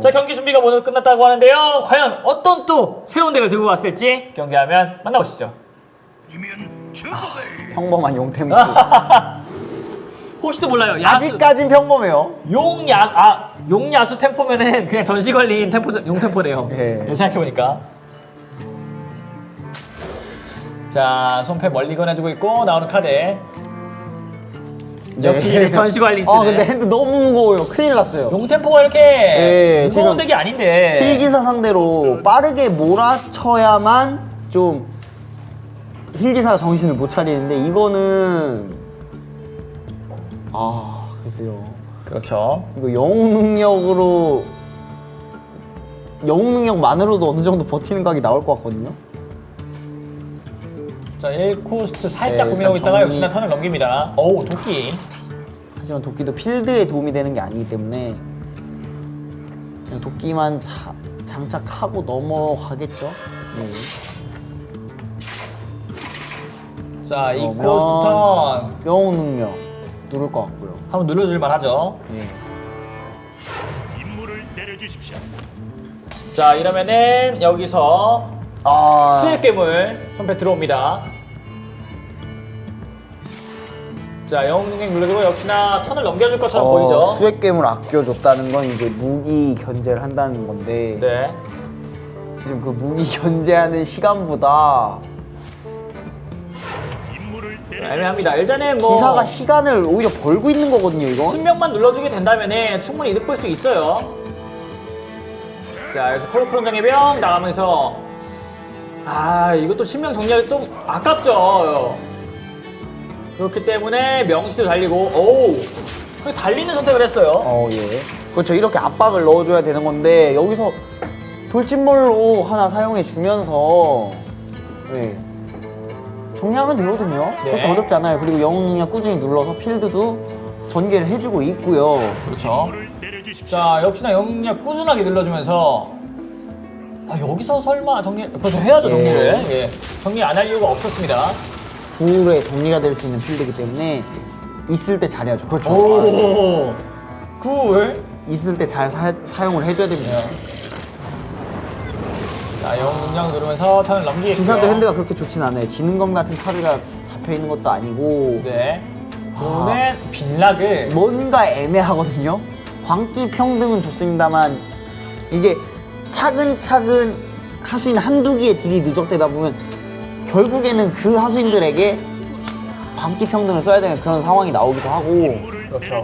자 경기 준비가 모두 끝났다고 하는데요. 과연 어떤 또 새로운 덱을 들고 왔을지 경기하면 만나보시죠. 평범한 용템포. 혹시도 몰라요. 야수, 아직까진 평범해요. 용야 아 용야수 템포면은 그냥 전시 걸린 템포 용 템포네요. 예. 네, 생각해 보니까. 자 손패 멀리 꺼내주고 있고 나오는 카드. 역시 전시 관리 쓰네. 아 근데 핸드 너무 무거워요. 큰일 났어요. 용 템포가 이렇게 예, 무거운 지금 덱이 아닌데. 힐기사 상대로 빠르게 몰아쳐야만 좀 힐기사가 정신을 못 차리는데 이거는 아 글쎄요. 그렇죠. 이거 영웅 능력으로 영웅 능력만으로도 어느 정도 버티는 각이 나올 것 같거든요. 자 1코스트 살짝 네, 고민하고 일단 있다가 정리. 역시나 턴을 넘깁니다. 어우 도끼. 하지만 도끼도 필드에 도움이 되는 게 아니기 때문에 그냥 도끼만 자- 장착하고 넘어가겠죠. 네. 자 그러면 2코스트 턴 영웅 능력 누를 것 같고요. 한번 눌러줄만 하죠. 예. 임무를 내려주십시오. 자 이러면은 여기서 아 수익 괴물 선패 들어옵니다. 자 영웅 능력 눌러주고 역시나 턴을 넘겨줄 것처럼 보이죠. 어, 수액 괴물 아껴줬다는 건 이제 무기 견제를 한다는 건데 네. 지금 그 무기 견제하는 시간보다 애매합니다. 일단은 뭐 기사가 시간을 오히려 벌고 있는 거거든요. 이거. 신명만 눌러주게 된다면 충분히 이득 볼 수 있어요. 자, 여기서 코르크론 장애병 나가면서 아, 이것도 신명 정리하기 좀 아깝죠. 그렇기 때문에 명시도 달리고 오, 그 달리는 선택을 했어요. 어 예. 그렇죠. 이렇게 압박을 넣어줘야 되는 건데 여기서 돌진몰로 하나 사용해 주면서 예. 정리하면 되거든요. 네. 그렇게 어렵지 않아요. 그리고 영웅 능력 꾸준히 눌러서 필드도 전개를 해주고 있고요. 그렇죠. 자, 역시나 영역 꾸준하게 눌러주면서 아, 여기서 설마 정리, 그렇죠. 해야죠, 정리를. 예. 정리 안 할 이유가 없었습니다. 구울에 정리가 될 수 있는 필드이기 때문에 있을 때 잘해야죠. 그렇죠. 오, 쿨. 있을 때 잘 사용을 해줘야 됩니다. 자, 능력 누르면서 턴을 넘기겠고요. 기사도 핸드가 그렇게 좋진 않아요. 지능검 같은 카드가 잡혀 있는 것도 아니고 네. 저는 빈락을 뭔가 애매하거든요. 광기 평등은 좋습니다만 이게 차근차근 하수인 한두 개의 딜이 누적되다 보면 결국에는 그 하수인들에게 광기 평등을 써야 되는 그런 상황이 나오기도 하고 그렇죠.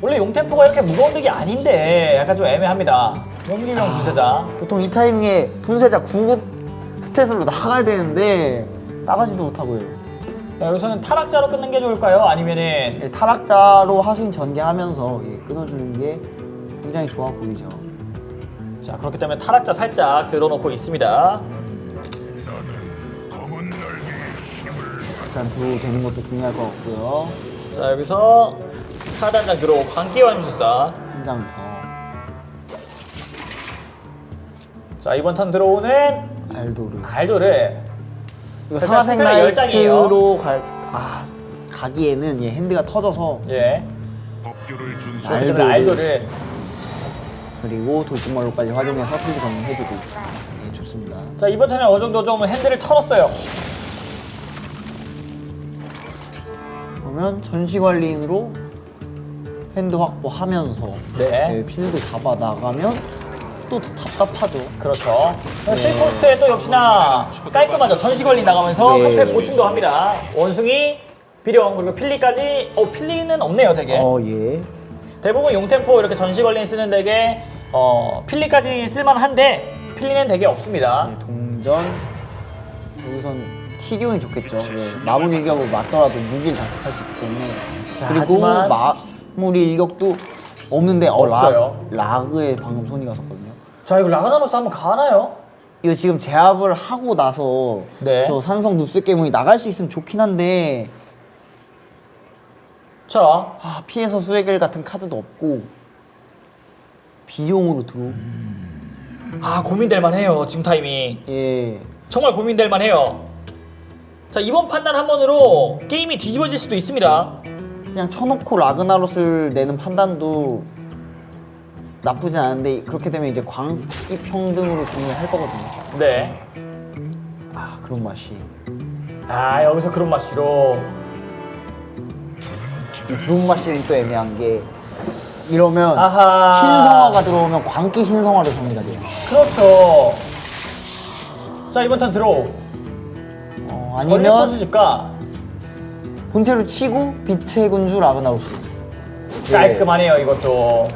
원래 용템포가 이렇게 무거운 덱이 아닌데 약간 좀 애매합니다. 용기명 분쇄자. 보통 이 타이밍에 분쇄자 9 스탯으로 나가야 되는데 나가지도 못하고요. 자, 여기서는 타락자로 끊는 게 좋을까요? 아니면은 예, 타락자로 하수인 전개하면서 예, 끊어주는 게 굉장히 좋아 보이죠. 자 그렇기 때문에 타락자 살짝 들어놓고 있습니다. 일단 들어오 되는 것도 중요할 것 같고요. 자 여기서 카드 한 장 들어오고 광기와 함수사. 한 장 더. 자 이번 턴 들어오는 알도르. 알도를 이거 일단 사마생 스펠이 열 장이에요. 나이트로 갈, 아, 가기에는 얘 핸드가 터져서 예. 법규를 준수. 알도를. 알도를 그리고 돌진멀로까지 활용해서 필드 정리해주고 예, 좋습니다. 자 이번 턴에 어느 정도 좀 핸들을 털었어요. 그러면 전시관리인으로 핸드 확보하면서 네. 예, 필드 잡아 나가면 또 더 답답하죠. 그렇죠. 7코스트에 또 역시나 깔끔하죠. 전시 걸리 나가면서 네. 선패 보충도 합니다. 원숭이, 비룡 그리고 필리까지. 어 필리는 없네요, 되게. 어 예. 대부분 용템포 이렇게 전시 걸린 쓰는 덱에 어 필리까지 쓸만한데 필리는 되게 없습니다. 예, 동전 여기선 티리온이 좋겠죠. 예, 마무리 일격으로 맞더라도 무기를 장착할 수 있기 때문에 자, 그리고 하지만- 마무리 일격도 없는데 어, 없어요. 라, 라그에 방금 손이 갔었거든요. 자 이거 라가나로스 한번 가나요? 이거 지금 제압을 하고 나서 네. 저 산성 눕스 깨문이 나갈 수 있으면 좋긴 한데 자 아, 피해서 수액일 같은 카드도 없고 비용으로 들어. 아 고민될 만해요 지금 타이밍 예. 정말 고민될 만해요. 자 이번 판단 한 번으로 게임이 뒤집어질 수도 있습니다. 그냥 쳐놓고 라그나로스를 내는 판단도 나쁘진 않은데 그렇게 되면 이제 광기 평등으로 정리할 거거든요. 네. 아 그런 맛이. 아 여기서 그런 맛이로. 이 그런 맛이 또 애매한 게 이러면 아하. 신성화가 들어오면 광기 신성화로 정리가 돼요. 그렇죠. 자 이번 턴 들어오. 아니면 선수 집 가 본체로 치고 빛의 군주 라그나로스. 예. 깔끔하네요 이것도.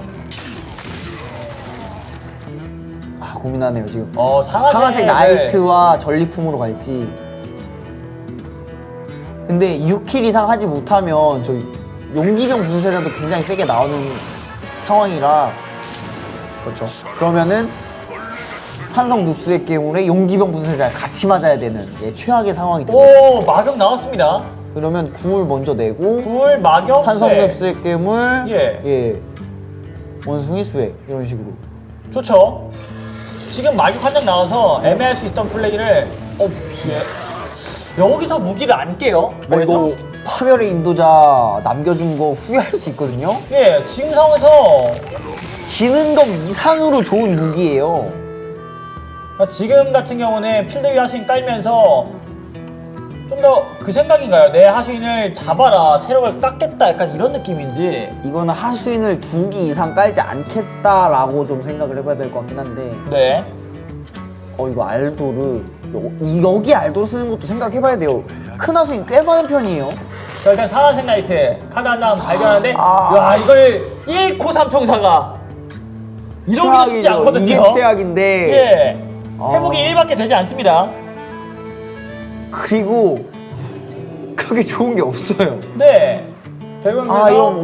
아 고민하네요 지금. 어 상하색, 상하색 나이트와 전리품으로 갈지. 근데 6킬 이상 하지 못하면 저 용기병 분쇄자도 굉장히 세게 나오는 상황이라 그렇죠. 그러면은 산성 눕스의 경우에 용기병 분쇄자 같이 맞아야 되는 예, 최악의 상황이 됩니다. 오 마경 나왔습니다. 그러면 구울 먼저 내고 굴 마경 산성 쇠. 눕스의 괴물 예. 예 원숭이 수액 이런 식으로 좋죠. 지금 마격 한 장 나와서 애매할 수 있던 플레이를 어 피해. 여기서 무기를 안 깨요. 뭐 이거 파멸의 인도자 남겨준 거 후회할 수 있거든요. 예 지금 상황에서 지는 것 이상으로 좋은 무기예요. 지금 같은 경우는 필드 위 하수인 깔면서 좀 더 그 생각인가요? 내 하수인을 잡아라 체력을 깎겠다 약간 이런 느낌인지 이거는 하수인을 두 기 이상 깔지 않겠다라고 좀 생각을 해봐야 될 것 같긴 한데 네 어 이거 이- 여기 알도르 쓰는 것도 생각해봐야 돼요. 큰 하수인 꽤 많은 편이에요. 자 일단 상하색 나이트 카드 하나 발견하는데 아. 야 이걸 1코 3총사가 이러기도 쉽지 최악이죠. 않거든요 이게 최악인데 예 아. 회복이 1밖에 되지 않습니다 그리고 그렇게 좋은 게 없어요. 네아 이건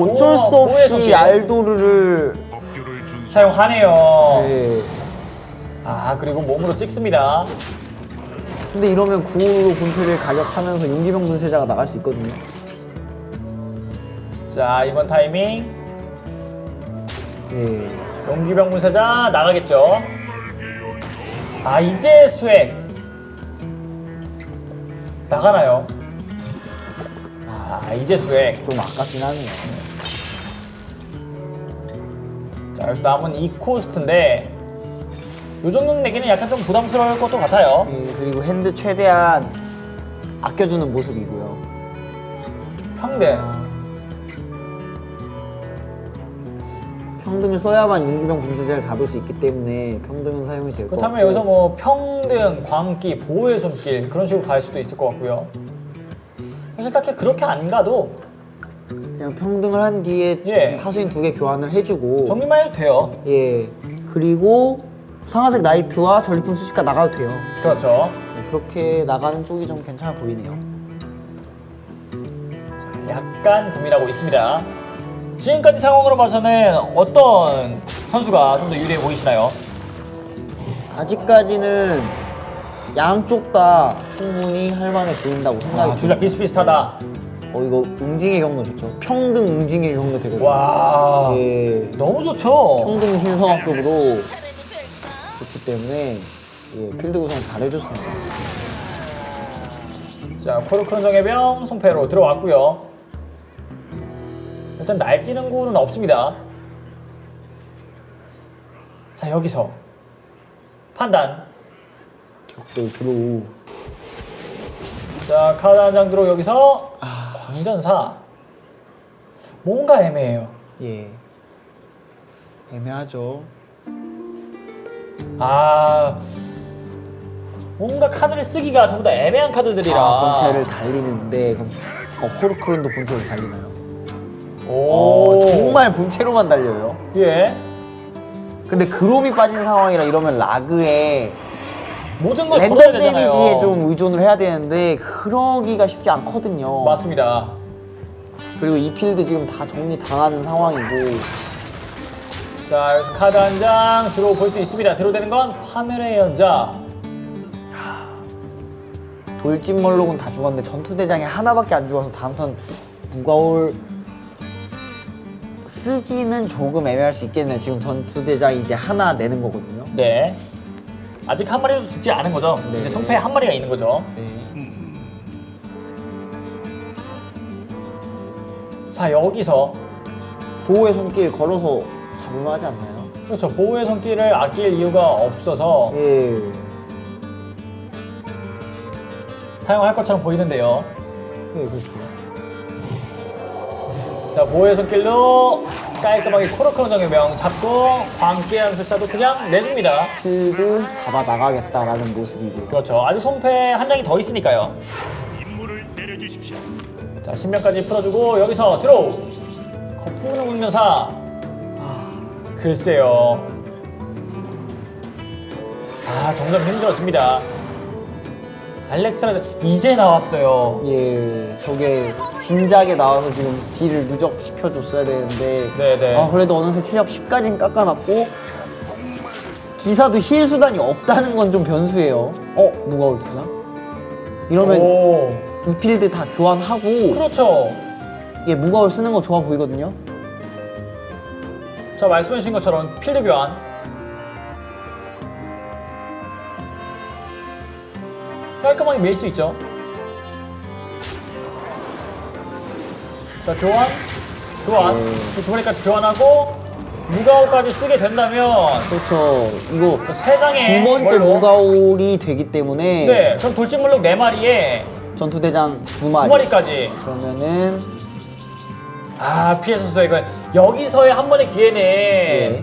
어쩔 수 없이 알도르를. 사용하네요 네. 아 그리고 몸으로 찍습니다 근데 이러면 구로 본체를 가격하면서 용기병 분쇄자가 나갈 수 있거든요. 자 이번 타이밍 예. 용기병 분쇄자 나가겠죠 아 이제 수액 나가나요? 아 이제 수액 좀 아깝긴 하네요. 자 여기서 남은 2코스트인데 요 정도는 내기는 약간 좀 부담스러울 것도 같아요 예, 그리고 핸드 최대한 아껴주는 모습이고요. 평등 평등을 써야만 용기병 분쇄자를 잡을 수 있기 때문에 평등은 사용이 될것 같고 그렇다면 여기서 뭐 평등, 광기, 보호의 손길 그런 식으로 갈 수도 있을 것 같고요 사실 딱히 그렇게 안 가도 그냥 평등을 한 뒤에 예. 하수인 두 개 교환을 해주고 정리만 해도 돼요 예 그리고 상하색 나이트와 전리품 수식가 나가도 돼요. 그렇죠 예, 그렇게 나가는 쪽이 좀 괜찮아 보이네요. 약간 고민하고 있습니다 지금까지 상황으로 봐서는 어떤 선수가 좀 더 유리해 보이시나요? 아직까지는 양쪽 다 충분히 할 만해 보인다고 생각이 아, 둘다 듭니다. 비슷비슷하다 어 이거 응징의 경로 좋죠. 평등 응징의 경로 되거든요. 와 예. 너무 좋죠 평등 신성학급으로 좋기 때문에 예, 필드 구성 잘 해줬습니다. 자 코르크론 정예병 손패로 들어왔고요 일단 날뛰는 구는 없습니다 자 여기서 판단 격돌 들어오. 자 카드 한 장 들어 여기서 광전사 뭔가 애매해요 예. 애매하죠. 아 뭔가 카드를 쓰기가 전부 다 애매한 카드들이라 아, 본체를 달리는데 그럼 어, 코르크론도 본체로 달리나요? 오. 어, 정말 본체로만 달려요. 예. 근데 그롬이 빠진 상황이라 이러면 라그에 모든 걸 걸어야 랜덤 되잖아요. 데미지에 좀 의존을 해야 되는데 그러기가 쉽지 않거든요. 맞습니다. 그리고 이 필드 지금 다 정리 당하는 상황이고. 자 여기서 카드 한 장 들어 볼 수 있습니다. 들어되는 건 파멸의 연자. 돌진 멀록은 다 죽었는데 전투 대장이 하나밖에 안 죽어서 다음 턴 무거울 쓰기는 조금 애매할 수 있겠네요. 지금 전투 대장 이제 하나 내는 거거든요. 네 아직 한 마리도 죽지 않은 거죠 네. 이제 성패에 한 마리가 있는 거죠 네. 자 여기서 보호의 손길 걸어서 잡을만 하지 않나요? 그렇죠. 보호의 손길을 아낄 이유가 없어서 예. 사용할 것처럼 보이는데요. 예, 그렇죠. 자, 보호의 손길로 깔끔하게 코르크론 정예병 잡고 광기의 암술사도 그냥 내줍니다. 필드 잡아 나가겠다라는 모습이고. 그렇죠. 아직 손패 한 장이 더 있으니까요. 임무를 내려주십시오. 자, 신명까지 풀어주고 여기서 들어오. 거푸는 운명사. 아, 글쎄요. 아, 점점 힘들어집니다. 알렉스라 이제 나왔어요. 예, 저게 진작에 나와서 지금 딜을 누적시켜줬어야 되는데. 네네. 아, 그래도 어느새 체력 10까지는 깎아놨고. 기사도 힐 수단이 없다는 건 좀 변수예요. 어, 무거울 투자? 이러면 오, 이 필드 다 교환하고 그렇죠. 예, 무거울 쓰는 거 좋아 보이거든요. 자, 말씀해 주신 것처럼 필드 교환. 깔끔하게 밀 수 있죠. 자, 교환. 교환. 네. 이두 번까지 교환하고 무가오까지 쓰게 된다면 그렇죠. 이거 자, 세 장의 두 번째 걸로. 무가올이 되기 때문에 네, 그럼 돌진물록 네 마리에 전투대장 두 두 마리. 마리까지. 그러면은 아, 피했었어요. 이건 여기서의 한 번의 기회는 예.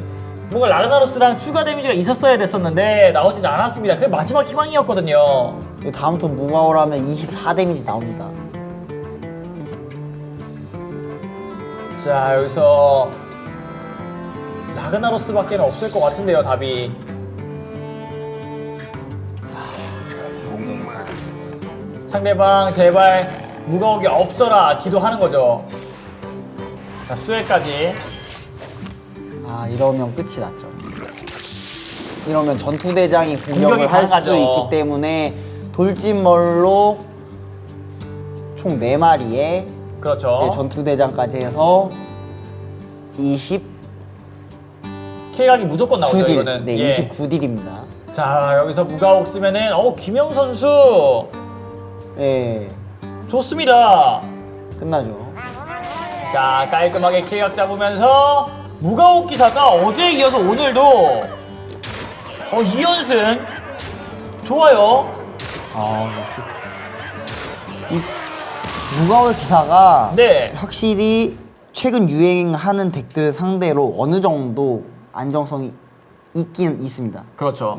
뭔가 라그나로스랑 추가 데미지가 있었어야 됐었는데 나오지 않았습니다. 그게 마지막 희망이었거든요. 이거 다음부터 무가올 하면 24 데미지 나옵니다. 자 여기서 라그나로스밖에는 없을 것 같은데요 답이 상대방 제발 무거우게 없어라 기도하는 거죠 자 수혜까지 아 이러면 끝이 났죠. 이러면 전투 대장이 공격이 공격을 할 수 가능하죠. 있기 때문에 돌진멀로 총 4마리에 그렇죠 전투대장까지 해서 29딜. 킬각이 무조건 나오죠 이거는 네, 예. 29딜입니다. 자 여기서 무가옥 쓰면은 어 김영 선수 예, 좋습니다 끝나죠. 자 깔끔하게 킬각 잡으면서 무가옥 기사가 어제에 이어서 오늘도 어 2연승 좋아요 아, 역시. 이 무가올 기사가 네. 확실히 최근 유행하는 덱들 상대로 어느 정도 안정성이 있긴 있습니다. 그렇죠